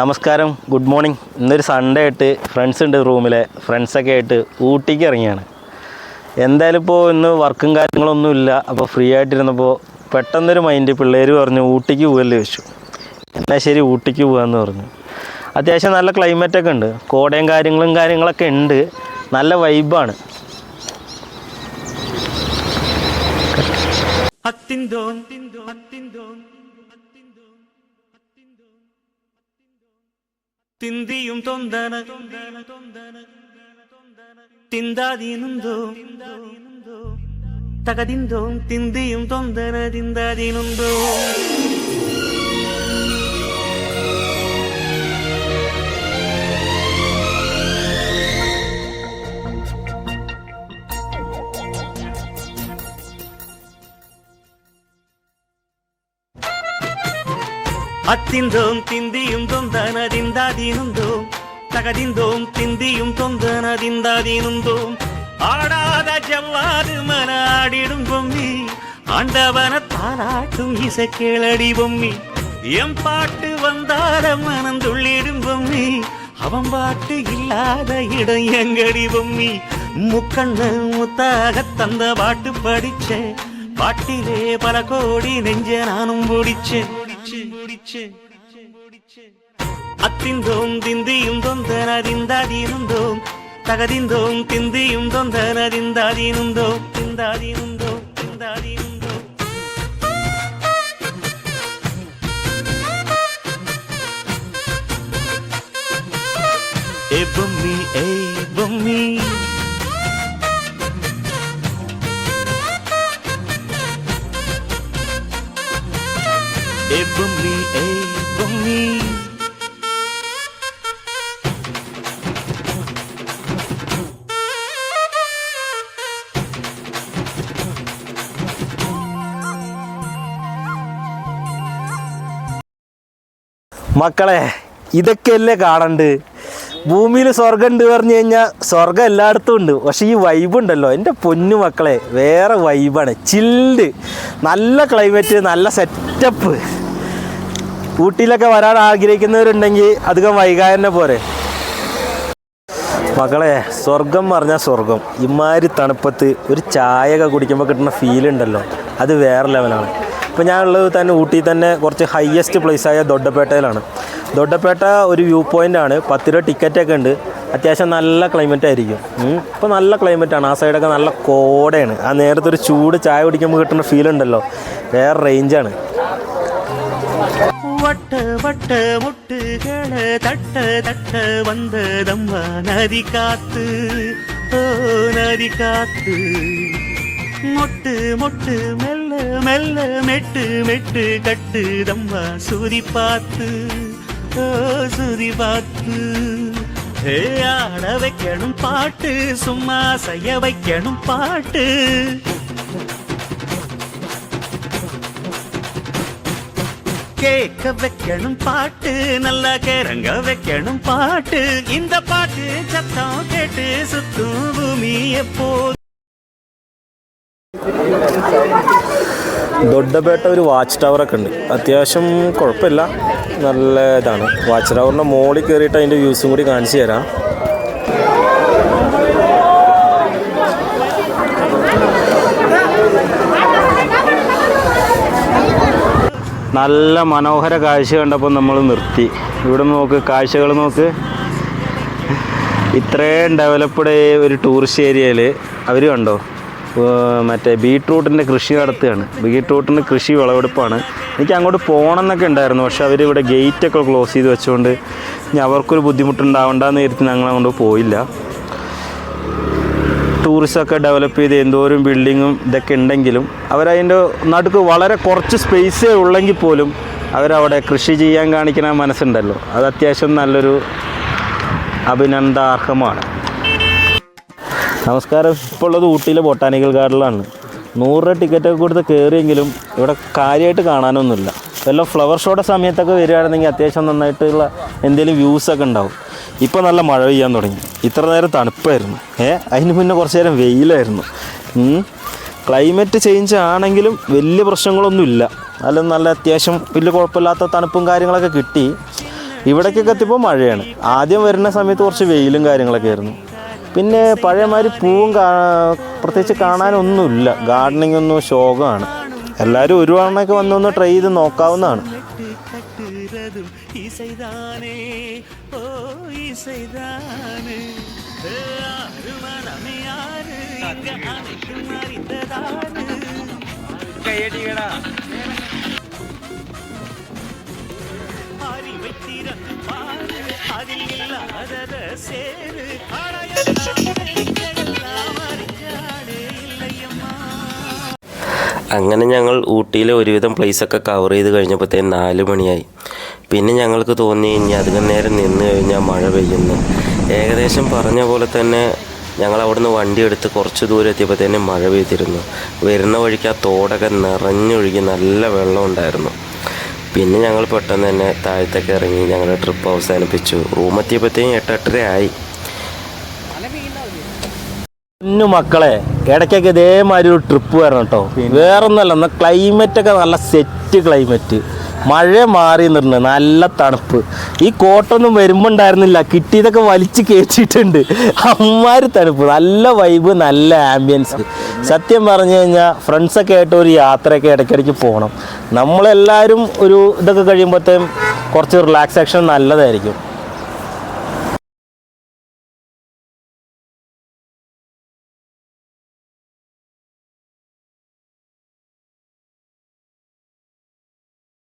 നമസ്കാരം. Good morning ഇന്നൊരു Sunday ആയിട്ട് ഫ്രണ്ട്സ് ഉണ്ട് റൂമിലെ ഫ്രണ്ട്സൊക്കെ ആയിട്ട് ഊട്ടിക്ക് ഇറങ്ങിയാണ്. എന്തായാലും ഇപ്പോൾ ഇന്ന് വർക്കും കാര്യങ്ങളൊന്നും ഇല്ല. അപ്പോൾ ഫ്രീ ആയിട്ടിരുന്നപ്പോൾ പെട്ടെന്നൊരു മൈൻഡ് പിള്ളേർ പറഞ്ഞു ഊട്ടിക്ക് പോകല്ലേ ചോദിച്ചു. എന്നാൽ ശരി ഊട്ടിക്ക് പോകാമെന്ന് പറഞ്ഞു. അത്യാവശ്യം നല്ല ക്ലൈമറ്റൊക്കെ ഉണ്ട്. കോടയും കാര്യങ്ങളും കാര്യങ്ങളൊക്കെ ഉണ്ട്. നല്ല വൈബാണ് അത്തിന്തോം തിന്തിയും തൊന്തന തിന്താതീനുന്തോ തകതിന്തോം തിന്തിയും തൊന്തന തിന്താതീനുന്തോ அத்திந்தோம் திந்தியும் தொந்தனதிந்தாதினுந்தோம் தகதிந்தோம் திந்தியும் தொந்தனதிந்தாதினுந்தோம் ஆடாத ஜவ்வாது மன ஆடிடும் பொம்மி. ஆண்டவன தாராட்டும் இசை கேளடி பொம்மி. எம் பாட்டு வந்தார மனம் துள்ளிடும் பொம்மி. அவன் பாட்டு இல்லாத இடம் எங்கடி பொம்மி. முக்கண்ணு முத்தாக தந்த பாட்டு படிச்சேன். பாட்டிலே பல கோடி நெஞ்ச நானும் பிடிச்சேன். പിടിച്ച് അത്തിന്തോം തിന്തിയും തൊന്തനതിന്താതിരുന്തോം തകതിന്തോം തിന്തിയും തൊന്തനതിന്താതിരുന്തോ തിന്താതിരുന്തോ തിന്താതിരുന്തോ ഏ ബൊമ്മി ഏ ബൊമ്മി ഏ ബൊമ്മി മക്കളെ ഇതൊക്കെയല്ലേ കാണണ്ട് ഭൂമിയിൽ സ്വർഗം ഉണ്ട് പറഞ്ഞു കഴിഞ്ഞാൽ സ്വർഗം എല്ലായിടത്തും ഉണ്ട്. പക്ഷേ ഈ വൈബ് ഉണ്ടല്ലോ. എന്റെ പൊന്നു മക്കളെ വേറെ വൈബാണ് ചിൽഡ് നല്ല ക്ലൈമറ്റ് നല്ല സെറ്റപ്പ് ഊട്ടിയിലൊക്കെ വരാൻ ആഗ്രഹിക്കുന്നവരുണ്ടെങ്കിൽ അധികം വൈകാരനെ പോരെ. മകളെ സ്വർഗം പറഞ്ഞാൽ സ്വർഗം ഇമാതിരി തണുപ്പത്ത് ഒരു ചായയൊക്കെ കുടിക്കുമ്പോൾ കിട്ടുന്ന ഫീൽ ഉണ്ടല്ലോ. അത് വേറെ ലെവലാണ് ഇപ്പോൾ ഞാൻ ഉള്ളത് തന്നെ ഊട്ടി തന്നെ കുറച്ച് ഹയ്യസ്റ്റ് പ്ലേസായ ദൊഡ്ഡപ്പേട്ടയിലാണ് ദൊഡ്ഡപ്പേട്ട ഒരു വ്യൂ പോയിന്റ് ആണ്. പത്ത് രൂപ ടിക്കറ്റൊക്കെ ഉണ്ട്. അത്യാവശ്യം നല്ല ക്ലൈമറ്റ് ആയിരിക്കും. ഇപ്പോൾ നല്ല ക്ലൈമറ്റാണ് ആ സൈഡൊക്കെ നല്ല കോടയാണ്. ആ നേരത്തെ ഒരു ചൂട് ചായ കുടിക്കുമ്പോൾ കിട്ടുന്ന ഫീൽ ഉണ്ടല്ലോ. വേറെ റേഞ്ചാണ് வட்ட வட்ட முட்டுகள தட்ட தட்ட வந்ததம்மா நதி காத்து. ஓ நதி காத்து. மொட்டு மொட்டு மெல்ல மெல்ல மெட்டு மெட்டு கட்டுதம்மா சுதி பார்த்து. ஓ சுதி பார்த்து. ஆட வைக்கணும் பாட்டு சும்மா செய்ய வைக்கணும் பாட்டு. கேட்க வைக்கணும் பாட்டு நல்லா கேரங்க வைக்கணும் பாட்டு இந்த பாட்டு சத்தம் கேட்டு சுத்தும் பூமி எப்போது ദൊഡ്ഡപേട്ട ഒരു വാച്ച് ടവറൊക്കെ ഉണ്ട് അത്യാവശ്യം കുഴപ്പമില്ല നല്ല ഇതാണ് വാച്ച് ടവറിൻ്റെ മുകളിൽ കയറിയിട്ട് അതിൻ്റെ വ്യൂസും കൂടി കാണിച്ചു തരാം നല്ല മനോഹര കാഴ്ച കണ്ടപ്പോൾ നമ്മൾ നിർത്തി. ഇവിടെ നോക്ക് കാഴ്ചകൾ നോക്ക്. ഇത്രയും ഡെവലപ്ഡ് ഒരു ടൂറിസ്റ്റ് ഏരിയയിൽ അവർ കണ്ടോ? മറ്റേ ബീട്രൂട്ടിന്റെ കൃഷി നടത്തുകയാണ്. ബീട്രൂട്ടിന്റെ കൃഷി വിളവെടുപ്പാണ്. എനിക്ക് അങ്ങോട്ട് പോകണം എന്നൊക്കെ ഉണ്ടായിരുന്നു പക്ഷെ അവർ ഇവിടെ ഗേറ്റൊക്കെ ക്ലോസ് ചെയ്ത് വെച്ചുകൊണ്ട് ഇനി അവർക്കൊരു ബുദ്ധിമുട്ടുണ്ടാവണ്ടെന്ന് കരുതി ഞങ്ങൾ അങ്ങോട്ട് പോയില്ല. ടൂറിസമൊക്കെ ഡെവലപ്പ് ചെയ്ത് എന്തോരം ബിൽഡിങ്ങും ഇതൊക്കെ ഉണ്ടെങ്കിലും അവരതിന്റെ നടുക്ക് വളരെ കുറച്ച് സ്പേസേ ഉള്ളെങ്കിൽ പോലും അവരവിടെ കൃഷി ചെയ്യാൻ കാണിക്കുന്ന മനസ്സുണ്ടല്ലോ. അത് അത്യാവശ്യം നല്ലൊരു അഭിനന്ദാർഹമാണ്. നമസ്കാരം. ഇപ്പോൾ ഉള്ളത് ഊട്ടിയിലെ ബൊട്ടാനിക്കൽ ഗാർഡനിലാണ്. നൂറ് ടിക്കറ്റൊക്കെ കൊടുത്ത് കയറിയെങ്കിലും ഇവിടെ കാര്യമായിട്ട് കാണാനൊന്നുമില്ല. വല്ല ഫ്ലവർ ഷോയുടെ സമയത്തൊക്കെ വരികയാണെന്നെങ്കിൽ അത്യാവശ്യം നന്നായിട്ടുള്ള എന്തെങ്കിലും വ്യൂസൊക്കെ ഉണ്ടാവും. ഇപ്പോൾ നല്ല മഴ പെയ്യാൻ തുടങ്ങി. ഇത്ര നേരം തണുപ്പായിരുന്നു. ഏ അതിന് മുന്നേ കുറച്ച് നേരം വെയിലായിരുന്നു. ക്ലൈമറ്റ് ചേഞ്ച് ആണെങ്കിലും വലിയ പ്രശ്നങ്ങളൊന്നുമില്ല നല്ല നല്ല അത്യാവശ്യം വലിയ കുഴപ്പമില്ലാത്ത തണുപ്പും കാര്യങ്ങളൊക്കെ കിട്ടി. ഇവിടേക്കൊക്കെ എത്തിയപ്പോൾ മഴയാണ്. ആദ്യം വരുന്ന സമയത്ത് കുറച്ച് വെയിലും കാര്യങ്ങളൊക്കെ ആയിരുന്നു. പിന്നെ പഴയമാതിരി പൂവും പ്രത്യേകിച്ച് കാണാനൊന്നുമില്ല. ഗാർഡനിങ് ഒന്നും ശോകമാണ്. എല്ലാവരും ഒരു തവണയൊക്കെ വന്നൊന്ന് ട്രൈ ചെയ്ത് നോക്കാവുന്നതാണ് தட்டுறதும் இசைதானே ஓ അങ്ങനെ ഞങ്ങൾ ഊട്ടിയിലെ ഒരുവിധം പ്ലേസൊക്കെ കവർ ചെയ്ത് കഴിഞ്ഞപ്പോഴത്തേന് നാല് മണിയായി. പിന്നെ ഞങ്ങൾക്ക് തോന്നി ഇനി അധികം നേരം നിന്ന് കഴിഞ്ഞാൽ മഴ പെയ്യുന്നു. ഏകദേശം പറഞ്ഞ പോലെ തന്നെ ഞങ്ങൾ അവിടുന്ന് വണ്ടി എടുത്ത് കുറച്ച് ദൂരം തന്നെ മഴ പെയ്തിരുന്നു. വരുന്ന വഴിക്ക് ആ തോടൊക്കെ നിറഞ്ഞൊഴുകി നല്ല വെള്ളം ഉണ്ടായിരുന്നു. പിന്നെ ഞങ്ങൾ പെട്ടെന്ന് തന്നെ താഴത്തേക്ക് ഇറങ്ങി ഞങ്ങളുടെ ട്രിപ്പ് അവസാനിപ്പിച്ചു. റൂം എത്തിയപ്പോഴത്തേക്കും എട്ട് എട്ടര ആയി ഇന്നു മക്കളെ ഇടയ്ക്കൊക്കെ ഇതേമാതിരി ഒരു ട്രിപ്പ് വരണം കേട്ടോ വേറൊന്നല്ല എന്നാൽ ക്ലൈമറ്റൊക്കെ നല്ല സെറ്റ് ക്ലൈമറ്റ് മഴ മാറി നിന്നു നല്ല തണുപ്പ്. ഈ കോട്ടൊന്നും വരുമ്പോൾ ഉണ്ടായിരുന്നില്ല കിട്ടിയതൊക്കെ വലിച്ച് കയറ്റിയിട്ടുണ്ട് അമ്മാര് തണുപ്പ് നല്ല വൈബ് നല്ല ആംബിയൻസ് സത്യം പറഞ്ഞു കഴിഞ്ഞാൽ ഫ്രണ്ട്സൊക്കെ ആയിട്ട് ഒരു യാത്രയൊക്കെ ഇടയ്ക്കിടയ്ക്ക് പോകണം നമ്മളെല്ലാവരും ഒരു ഇതൊക്കെ കഴിയുമ്പോഴത്തേക്കും കുറച്ച് റിലാക്സേഷൻ നല്ലതായിരിക്കും.